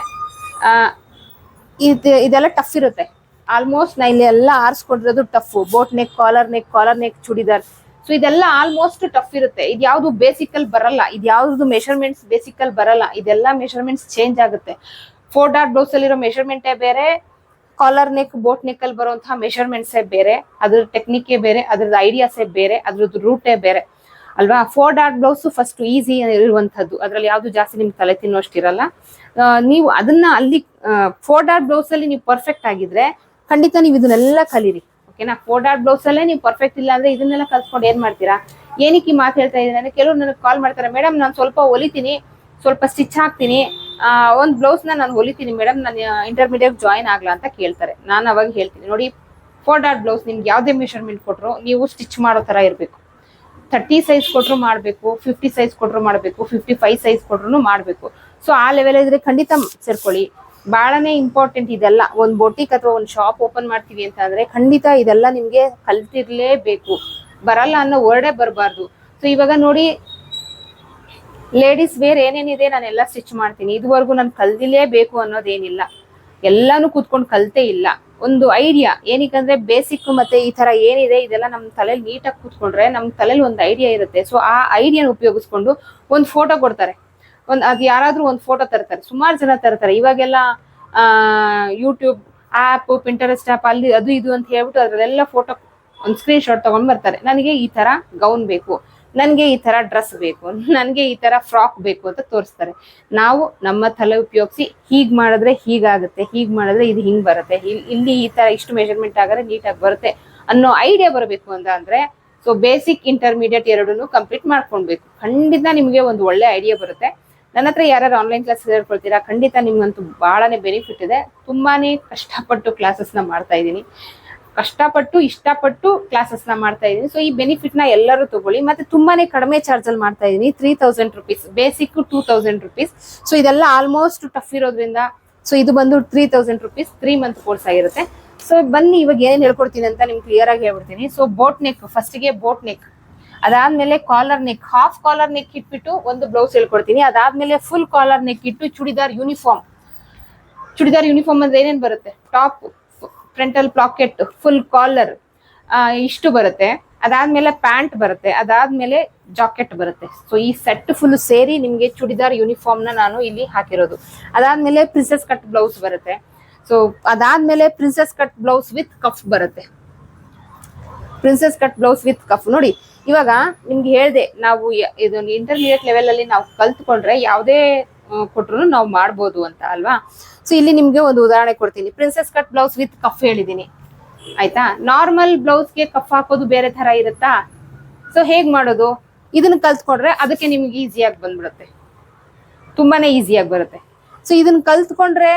A: ಇದು, ಇದೆಲ್ಲ ಟಫ್ ಇರುತ್ತೆ. ಆಲ್ಮೋಸ್ಟ್ ನಾ ಇಲ್ಲಿ ಎಲ್ಲ ಆರಿಸ್ಕೊಂಡಿರೋದು tough boat neck collar neck collar neck churidar. So ಇದೆಲ್ಲ ಆಲ್ಮೋಸ್ಟ್ ಟಫ್ ಇರುತ್ತೆ. ಇದು ಯಾವುದು ಬೇಸಿಕಲ್ ಬರಲ್ಲ. ಇದು ಯಾವ್ದು ಮೆಷರ್ಮೆಂಟ್ಸ್ ಬೇಸಿಕಲ್ ಬರಲ್ಲ. ಇದೆಲ್ಲ ಮೆಷರ್ಮೆಂಟ್ಸ್ ಚೇಂಜ್ ಆಗುತ್ತೆ. ಫೋರ್ ಡಾಟ್ ಬ್ಲೌಸ್ ಅಲ್ಲಿರೋ ಮೆಷರ್ಮೆಂಟೇ ಬೇರೆ ಕಾಲರ್ ನೆಕ್ ಬೋಟ್ ನೆಕ್ ಅಲ್ಲಿ ಬರುವಂತಹ ಮೆಷರ್ಮೆಂಟ್ಸೇ ಬೇರೆ ಅದ್ರ ಟೆಕ್ನಿಕ್ಕೇ ಬೇರೆ ಅದ್ರದ್ದು ಐಡಿಯಾಸೇ ಬೇರೆ ಅದ್ರದ್ದು ರೂಟೇ ಬೇರೆ. ಅಲ್ವಾ? ಫೋರ್ ಡಾಟ್ ಬ್ಲೌಸ್ ಫಸ್ಟ್ ಈಸಿ ಇರುವಂತದ್ದು ಅದ್ರಲ್ಲಿ ಯಾವ್ದು ಜಾಸ್ತಿ ನಿಮ್ಗೆ ತಲೆ ತಿನ್ನೋಷ್ಟಿರಲ್ಲ ನೀವು ಅದನ್ನ ಅಲ್ಲಿ ಫೋರ್ ಡಾಟ್ ಬ್ಲೌಸ್ ಅಲ್ಲಿ ನೀವು ಪರ್ಫೆಕ್ಟ್ ಆಗಿದ್ರೆ ಖಂಡಿತ ನೀವು ಇದನ್ನೆಲ್ಲ ಕಲೀರಿ. ಓಕೆನಾ ಫೋರ್ ಡಾಟ್ ಬ್ಲೌಸ್ ಅಲ್ಲೇ ನೀವು ಪರ್ಫೆಕ್ಟ್ ಇಲ್ಲ ಅಂದ್ರೆ ಇದನ್ನೆಲ್ಲ ಕಲ್ತ್ಕೊಂಡು ಏನ್ ಮಾಡ್ತೀರಾ? ಏನಕ್ಕೆ ಮಾತು ಹೇಳ್ತಾ ಇದ್ದೀನಿ ಅಂದ್ರೆ ಕೆಲವ್ರು ನನಗೆ ಕಾಲ್ ಮಾಡ್ತಾರೆ ಮೇಡಮ್ ನಾನು ಸ್ವಲ್ಪ ಹೊಲಿತೀನಿ, ಸ್ವಲ್ಪ ಸ್ಟಿಚ್ ಹಾಕ್ತೀನಿ ಒಂದ್ ಬ್ಲೌಸ್ನ ನಾನು ಹೊಲಿತೀನಿ ಮೇಡಮ್ ನಾನು ಇಂಟರ್ಮೀಡಿಯೇಟ್ ಜಾಯಿನ್ ಆಗ್ಲಾ ಅಂತ ಕೇಳ್ತಾರೆ. ನಾನು ಅವಾಗ ಹೇಳ್ತೀನಿ. ನೋಡಿ ಫೋರ್ ಡಾಟ್ ಬ್ಲೌಸ್ ನಿಮ್ಗೆ ಯಾವುದೇ ಮೆಷರ್ಮೆಂಟ್ ಕೊಟ್ರು ನೀವು ಸ್ಟಿಚ್ ಮಾಡೋ ತರ ಇರಬೇಕು. ತರ್ಟಿ ಸೈಜ್ ಕೊಟ್ರು ಮಾಡಬೇಕು ಫಿಫ್ಟಿ ಸೈಜ್ ಕೊಟ್ರು ಮಾಡಬೇಕು ಫಿಫ್ಟಿ ಫೈವ್ ಸೈಜ್ ಕೊಟ್ರು ಮಾಡಬೇಕು. ಸೊ ಆ ಲೆವೆಲ್ ಇದ್ರೆ ಖಂಡಿತ ಸೇರ್ಕೊಳ್ಳಿ. ಬಹಳನೇ ಇಂಪಾರ್ಟೆಂಟ್ ಇದೆಲ್ಲ. ಒಂದು ಬೊಟಿಕ್ ಅಥವಾ ಒಂದು ಶಾಪ್ ಓಪನ್ ಮಾಡ್ತೀವಿ ಅಂತ ಅಂದ್ರೆ ಖಂಡಿತ ಇದೆಲ್ಲ ನಿಮಗೆ ಕಲ್ತಿರ್ಲೇಬೇಕು. ಬರಲ್ಲ ಅನ್ನೋ ವರ್ಡೇ ಬರಬಾರ್ದು. ಸೊ ಇವಾಗ ನೋಡಿ ಲೇಡೀಸ್ ವೇರ್ ಏನೇನಿದೆ ನಾನೆಲ್ಲ ಸ್ಟಿಚ್ ಮಾಡ್ತೀನಿ. ಇದುವರೆಗೂ ನಾನು ಕಲ್ದಿಲೇಬೇಕು ಅನ್ನೋದೇನಿಲ್ಲ. ಎಲ್ಲಾನು ಕೂತ್ಕೊಂಡು ಕಲ್ತೇ ಇಲ್ಲ. ಒಂದು ಐಡಿಯಾ ಏನಕ್ಕಂದ್ರೆ ಬೇಸಿಕ್ ಮತ್ತೆ ಈ ತರ ಏನಿದೆ ಇದೆಲ್ಲ ನಮ್ಮ ತಲೆಯಲ್ಲಿ ನೀಟಾಗಿ ಕೂತ್ಕೊಂಡ್ರೆ ನಮ್ಮ ತಲೆಯಲ್ಲಿ ಒಂದು ಐಡಿಯಾ ಇರುತ್ತೆ. ಸೊ ಆ ಐಡಿಯಾನ ಉಪಯೋಗಿಸ್ಕೊಂಡು ಒಂದು ಫೋಟೋ ಕೊಡ್ತಾರೆ. ಒಂದು ಅದು ಯಾರಾದರೂ ಒಂದು ಫೋಟೋ ತರ್ತಾರೆ. ಸುಮಾರು ಜನ ತರ್ತಾರೆ. ಇವಾಗೆಲ್ಲ ಯೂಟ್ಯೂಬ್ ಆಪ್ ಪಿಂಟರೆಸ್ಟ್ ಆಪ್ ಅಲ್ಲಿ ಅದು ಇದು ಅಂತ ಹೇಳ್ಬಿಟ್ಟು ಅದರಲ್ಲೆಲ್ಲ ಫೋಟೋ ಒಂದು ಸ್ಕ್ರೀನ್ ಶಾಟ್ ತಗೊಂಡ್ ಬರ್ತಾರೆ. ನನಗೆ ಈ ತರ ಗೌನ್ ಬೇಕು. ನನಗೆ ಈ ತರ ಡ್ರೆಸ್ ಬೇಕು, ನನಗೆ ಈ ತರ ಫ್ರಾಕ್ ಬೇಕು ಅಂತ ತೋರಿಸ್ತಾರೆ. ನಾವು ನಮ್ಮ ತಲೆ ಉಪಯೋಗಿಸಿ ಹೀಗೆ ಮಾಡಿದ್ರೆ ಹೀಗಾಗುತ್ತೆ, ಹೀಗೆ ಮಾಡಿದ್ರೆ ಇದು ಹಿಂಗೆ ಬರುತ್ತೆ ಇಲ್- ಇಲ್ಲಿ ಈ ತರ ಇಷ್ಟು ಮೆಷರ್ಮೆಂಟ್ ಆಗಿದ್ರೆ ನೀಟಾಗಿ ಬರುತ್ತೆ ಅನ್ನೋ ಐಡಿಯಾ ಬರಬೇಕು ಅಂತ ಅಂದರೆ ಸೊ ಬೇಸಿಕ್ ಇಂಟರ್ಮೀಡಿಯೇಟ್ ಎರಡನ್ನೂ ಕಂಪ್ಲೀಟ್ ಮಾಡ್ಕೊಳ್ಬೇಕು ಖಂಡಿತ ನಿಮಗೆ ಒಂದು ಒಳ್ಳೆ ಐಡಿಯಾ ಬರುತ್ತೆ. ನನ್ನ ಹತ್ರ ಯಾರು ಆನ್ಲೈನ್ ಕ್ಲಾಸ್ ಹೇಳ್ಕೊಳ್ತೀರಾ, ಖಂಡಿತ ನಿಮ್ಗಂತೂ ಬಹಳನೇ ಬೆನಿಫಿಟ್ ಇದೆ. ತುಂಬಾನೇ ಕಷ್ಟಪಟ್ಟು ಕ್ಲಾಸಸ್ನ ಮಾಡ್ತಾ ಇದ್ದೀನಿ. ಕಷ್ಟಪಟ್ಟು, ಇಷ್ಟಪಟ್ಟು ಕ್ಲಾಸಸ್ನ ಮಾಡ್ತಾ ಇದ್ದೀನಿ. ಸೊ ಈ ಬೆನಿಫಿಟ್ನ ಎಲ್ಲರೂ ತಗೊಳ್ಳಿ. ಮತ್ತೆ ತುಂಬಾನೇ ಕಡಿಮೆ ಚಾರ್ಜ್ ಅಲ್ಲಿ ಮಾಡ್ತಾ ಇದ್ದೀನಿ. Three thousand rupees basic two thousand rupees so ಇದೆಲ್ಲ ಆಲ್ಮೋಸ್ಟ್ ಟಫ್ ಇರೋದ್ರಿಂದ ಸೊ ಇದು ಬಂದು three thousand rupees three month course ಆಗಿರುತ್ತೆ. ಸೊ ಬನ್ನಿ, ಇವಾಗ ಏನ್ ಹೇಳ್ಕೊಡ್ತೀನಿ ಅಂತ ನಿಮ್ಗೆ ಕ್ಲಿಯರ್ ಆಗಿ ಹೇಳ್ಬಿಡ್ತೀನಿ. ಸೊ ಬೋಟ್ ನೆಕ್ ಫಸ್ಟ್ಗೆ ಬೋಟ್ ನೆಕ್ ಅದಾದ್ಮೇಲೆ collar neck half collar neck ಇಟ್ಬಿಟ್ಟು ಒಂದು ಬ್ಲೌಸ್ ಹೇಳ್ಕೊಡ್ತೀನಿ. ಅದಾದ್ಮೇಲೆ ಫುಲ್ ಕಾಲರ್ ನೆಕ್ ಇಟ್ಟು ಚೂಡಿದಾರ್ ಯೂನಿಫಾರ್ಮ್ ಚೂಡಿದಾರ್ ಯೂನಿಫಾರ್ಮ್ ಅಂದ್ರೆ ಏನೇನ್ ಬರುತ್ತೆ? Top frontal pocket full collar ಇಷ್ಟು ಬರುತ್ತೆ. ಅದಾದ್ಮೇಲೆ ಪ್ಯಾಂಟ್ ಬರುತ್ತೆ. ಅದಾದ್ಮೇಲೆ ಜಾಕೆಟ್ ಬರುತ್ತೆ. ಸೊ ಈ ಸೆಟ್ ಫುಲ್ ಸೇರಿ ನಿಮ್ಗೆ ಚೂಡಿದಾರ್ ಯೂನಿಫಾರ್ಮ್ನ ನಾನು ಇಲ್ಲಿ ಹಾಕಿರೋದು. ಅದಾದ್ಮೇಲೆ ಪ್ರಿನ್ಸೆಸ್ ಕಟ್ ಬ್ಲೌಸ್ ಬರುತ್ತೆ. ಸೊ ಅದಾದ್ಮೇಲೆ princess cut blouse with cuff ಬರುತ್ತೆ. Princess cut blouse with cuff ನೋಡಿ, ಇವಾಗ ನಿಮ್ಗೆ ಹೇಳಿದೆ, ನಾವು ಇದೊಂದು ಇಂಟರ್ಮೀಡಿಯೇಟ್ ಲೆವೆಲ್ ಅಲ್ಲಿ ನಾವು ಕಲ್ತ್ಕೊಂಡ್ರೆ ಯಾವುದೇ ಕೊಟ್ರು ನಾವು ಮಾಡ್ಬೋದು ಅಂತ ಅಲ್ವಾ? ಸೊ ಇಲ್ಲಿ ನಿಮ್ಗೆ ಒಂದು ಉದಾಹರಣೆ ಕೊಡ್ತೀನಿ. Princess cut blouse with cuff ಹೇಳಿದೀನಿ. ಆಯ್ತಾ? ನಾರ್ಮಲ್ ಬ್ಲೌಸ್ಗೆ ಕಫ್ ಹಾಕೋದು ಬೇರೆ ತರ ಇರುತ್ತಾ? ಸೊ ಹೇಗ್ ಮಾಡೋದು? ಇದನ್ನ ಕಲ್ತ್ಕೊಂಡ್ರೆ ಅದಕ್ಕೆ ನಿಮ್ಗೆ ಈಸಿಯಾಗಿ ಬಂದ್ಬಿಡುತ್ತೆ. ತುಂಬಾನೇ ಈಸಿಯಾಗಿ ಬರುತ್ತೆ. ಸೊ ಇದನ್ನ ಕಲ್ತ್ಕೊಂಡ್ರೆ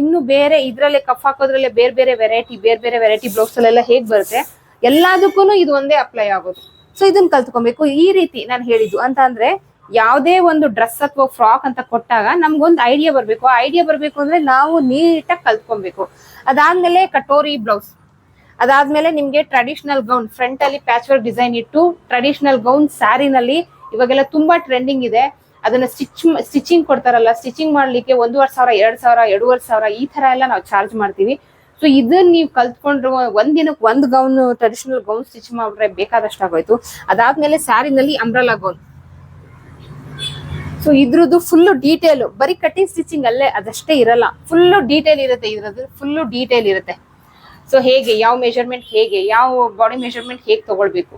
A: ಇನ್ನು ಬೇರೆ ಇದ್ರಲ್ಲೇ ಕಫ್ ಹಾಕೋದ್ರಲ್ಲೇ ಬೇರೆ ಬೇರೆ ವೆರೈಟಿ ಬೇರೆ ಬೇರೆ ವೆರೈಟಿ ಬ್ಲೌಸ್ ಅಲ್ಲೆಲ್ಲ ಹೇಗ್ ಬರುತ್ತೆ? ಎಲ್ಲದಕ್ಕೂ ಇದು ಒಂದೇ ಅಪ್ಲೈ ಆಗೋದು. ಸೊ ಇದನ್ನ ಕಲ್ತ್ಕೊಬೇಕು. ಈ ರೀತಿ ನಾನು ಹೇಳಿದ್ದು. ಅಂತ ಅಂದ್ರೆ ಯಾವುದೇ ಒಂದು ಡ್ರೆಸ್ ಅಥವಾ ಫ್ರಾಕ್ ಅಂತ ಕೊಟ್ಟಾಗ ನಮ್ಗೊಂದು ಐಡಿಯಾ ಬರಬೇಕು. ಐಡಿಯಾ ಬರಬೇಕು ಅಂದ್ರೆ ನಾವು ನೀಟಾಗಿ ಕಲ್ತ್ಕೊಬೇಕು. ಅದಾದ್ಮೇಲೆ ಕಟೋರಿ ಬ್ಲೌಸ್. ಅದಾದ್ಮೇಲೆ ನಿಮ್ಗೆ ಟ್ರೆಡಿಷನಲ್ ಗೌನ್ ಫ್ರಂಟ್ ಅಲ್ಲಿ ಪ್ಯಾಚ್ ವರ್ಕ್ ಡಿಸೈನ್ ಇಟ್ಟು ಟ್ರೆಡಿಷನಲ್ ಗೌನ್ ಸ್ಯಾರಿನಲ್ಲಿ ಇವಾಗೆಲ್ಲ ತುಂಬಾ ಟ್ರೆಂಡಿಂಗ್ ಇದೆ. ಅದನ್ನ ಸ್ಟಿಚ್ ಸ್ಟಿಚಿಂಗ್ ಕೊಡ್ತಾರಲ್ಲ ಸ್ಟಿಚಿಂಗ್ ಮಾಡ್ಲಿಕ್ಕೆ ಒಂದೂವರೆ ಸಾವಿರ, ಎರಡ್ ಸಾವಿರ, ಎರಡೂವರೆ ಸಾವಿರ ಈ ತರ ಎಲ್ಲ ನಾವು ಚಾರ್ಜ್ ಮಾಡ್ತೀವಿ. ಸೊ ಇದನ್ನ ನೀವು ಕಲ್ತ್ಕೊಂಡ್ರು ಒಂದ್ ದಿನಕ್ಕೆ ಒಂದ್ ಗೌನ್ ಟ್ರೆಡಿಷನಲ್ ಗೌನ್ ಸ್ಟಿಚ್ ಮಾಡ್ರೆ ಬೇಕಾದಷ್ಟು ಆಗೋಯ್ತು ಅದಾದ್ಮೇಲೆ ಸ್ಯಾರಿನಲ್ಲಿ ಅಂಬ್ರಲಾ ಗೌನ್ ಸೊ ಇದ್ರದ್ದು ಫುಲ್ ಡೀಟೇಲ್ ಬರೀ ಕಟಿಂಗ್ ಸ್ಟಿಚಿಂಗ್ ಅಲ್ಲೇ ಅದಷ್ಟೇ ಇರಲ್ಲ. ಫುಲ್ ಡೀಟೇಲ್ ಇರುತ್ತೆ, ಇದ್ರದ್ದು ಫುಲ್ ಡೀಟೇಲ್ ಇರುತ್ತೆ. ಸೊ ಹೇಗೆ, ಯಾವ ಮೆಷರ್ಮೆಂಟ್ ಹೇಗೆ, ಯಾವ ಬಾಡಿ ಮೆಷರ್ಮೆಂಟ್ ಹೇಗೆ ತಗೊಳ್ಬೇಕು?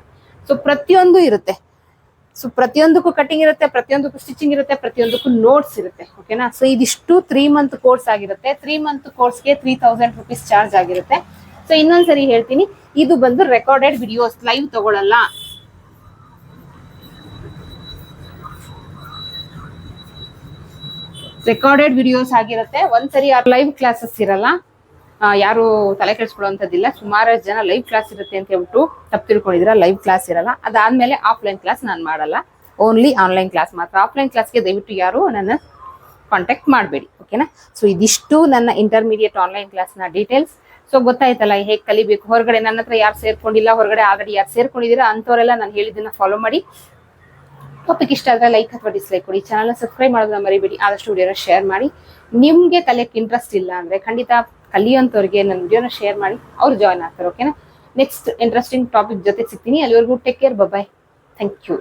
A: ಸೊ ಪ್ರತಿಯೊಂದು ಇರುತ್ತೆ. ಸೊ ಪ್ರತಿಯೊಂದಕ್ಕೂ ಕಟಿಂಗ್ ಇರುತ್ತೆ, ಪ್ರತಿಯೊಂದಕ್ಕೂ ಸ್ಟಿಚಿಂಗ್ ಇರುತ್ತೆ, ಪ್ರತಿಯೊಂದಕ್ಕೂ ನೋಟ್ಸ್ ಇರುತ್ತೆ ಓಕೆನಾ ಸೊ ಇದಿಷ್ಟು ತ್ರೀ ಮಂತ್ ಕೋರ್ಸ್ ಆಗಿರುತ್ತೆ. ತ್ರೀ ಮಂತ್ ಕೋರ್ಸ್ಗೆ ತ್ರೀ ತೌಸಂಡ್ ರುಪೀಸ್ ಚಾರ್ಜ್ ಆಗಿರುತ್ತೆ. ಸೊ ಇನ್ನೊಂದ್ಸರಿ ಹೇಳ್ತೀನಿ, ಇದು ಬಂದು ರೆಕಾರ್ಡೆಡ್ ವಿಡಿಯೋಸ್ ಲೈವ್ ತಗೊಳಲ್ಲ. ರೆಕಾರ್ಡೆಡ್ ವಿಡಿಯೋಸ್ ಆಗಿರುತ್ತೆ. ಒಂದ್ಸರಿ ಲೈವ್ ಕ್ಲಾಸಸ್ ಇರಲ್ಲ ಯಾರು ತಲೆ ಕೆಡಿಸ್ಕೊಳ್ಳುವಂಥದ್ದಿಲ್ಲ ಸುಮಾರು ಜನ ಲೈವ್ ಕ್ಲಾಸ್ ಇರುತ್ತೆ ಅಂತ ಹೇಳ್ಬಿಟ್ಟು ತಪ್ಪು ತಿಳ್ಕೊಂಡಿದ್ರೆ ಲೈವ್ ಕ್ಲಾಸ್ ಇರಲ್ಲ. ಅದಾದ್ಮೇಲೆ ಆಫ್ಲೈನ್ ಕ್ಲಾಸ್ ನಾನು ಮಾಡಲ್ಲ. ಓನ್ಲಿ ಆನ್ಲೈನ್ ಕ್ಲಾಸ್ ಮಾತ್ರ. ಆಫ್ಲೈನ್ ಕ್ಲಾಸ್ಗೆ ದಯವಿಟ್ಟು ಯಾರು ನನ್ನ ಕಾಂಟ್ಯಾಕ್ಟ್ ಮಾಡಬೇಡಿ. ಓಕೆನಾ ಸೊ ಇದಿಷ್ಟು ನನ್ನ ಇಂಟರ್ಮೀಡಿಯೇಟ್ ಆನ್ಲೈನ್ ಕ್ಲಾಸ್ನ ಡೀಟೇಲ್ಸ್ ಸೊ ಗೊತ್ತಾಯ್ತಲ್ಲ ಹೇಗೆ ಕಲಿಬೇಕು? ಹೊರಗಡೆ ನನ್ನ ಹತ್ರ ಯಾರು ಸೇರ್ಕೊಂಡಿಲ್ಲ? ಹೊರಗಡೆ ಆಲ್ರೆಡಿ ಯಾರು ಸೇರ್ಕೊಂಡಿದ್ದೀರಾ? ಅಂಥವರೆಲ್ಲ ನಾನು ಹೇಳಿದ್ದನ್ನು ಫಾಲೋ ಮಾಡಿ. ಟಾಪಿಕ್ ಇಷ್ಟ ಆದ್ರೆ ಲೈಕ್ ಅಥವಾ ಡಿಸ್ಲೈಕ್ ಕೊಡಿ. ಚಾನಲ್ ಸಬ್ಸ್ಕ್ರೈಬ್ ಮಾಡೋದನ್ನ ಮರಿಬೇಡಿ. ಆದಷ್ಟು ವಿಡಿಯೋನ ಶೇರ್ ಮಾಡಿ. ನಿಮ್ಗೆ ತಲೆಕ್ ಇಂಟ್ರೆಸ್ಟ್ ಇಲ್ಲ ಅಂದ್ರೆ ಖಂಡಿತ ಕಲಿಯೋಂಥವ್ರಿಗೆ ನನ್ನ ವಿಡಿಯೋನ ಶೇರ್ ಮಾಡಿ. ಅವ್ರು ಜಾಯ್ನ್ ಆಗ್ತಾರೆ ಓಕೆನಾ ನೆಕ್ಸ್ಟ್ ಇಂಟ್ರೆಸ್ಟಿಂಗ್ ಟಾಪಿಕ್ ಜೊತೆ ಸಿಗ್ತೀನಿ. ಅಲ್ಲಿವರೆಗೂ take care bye thank you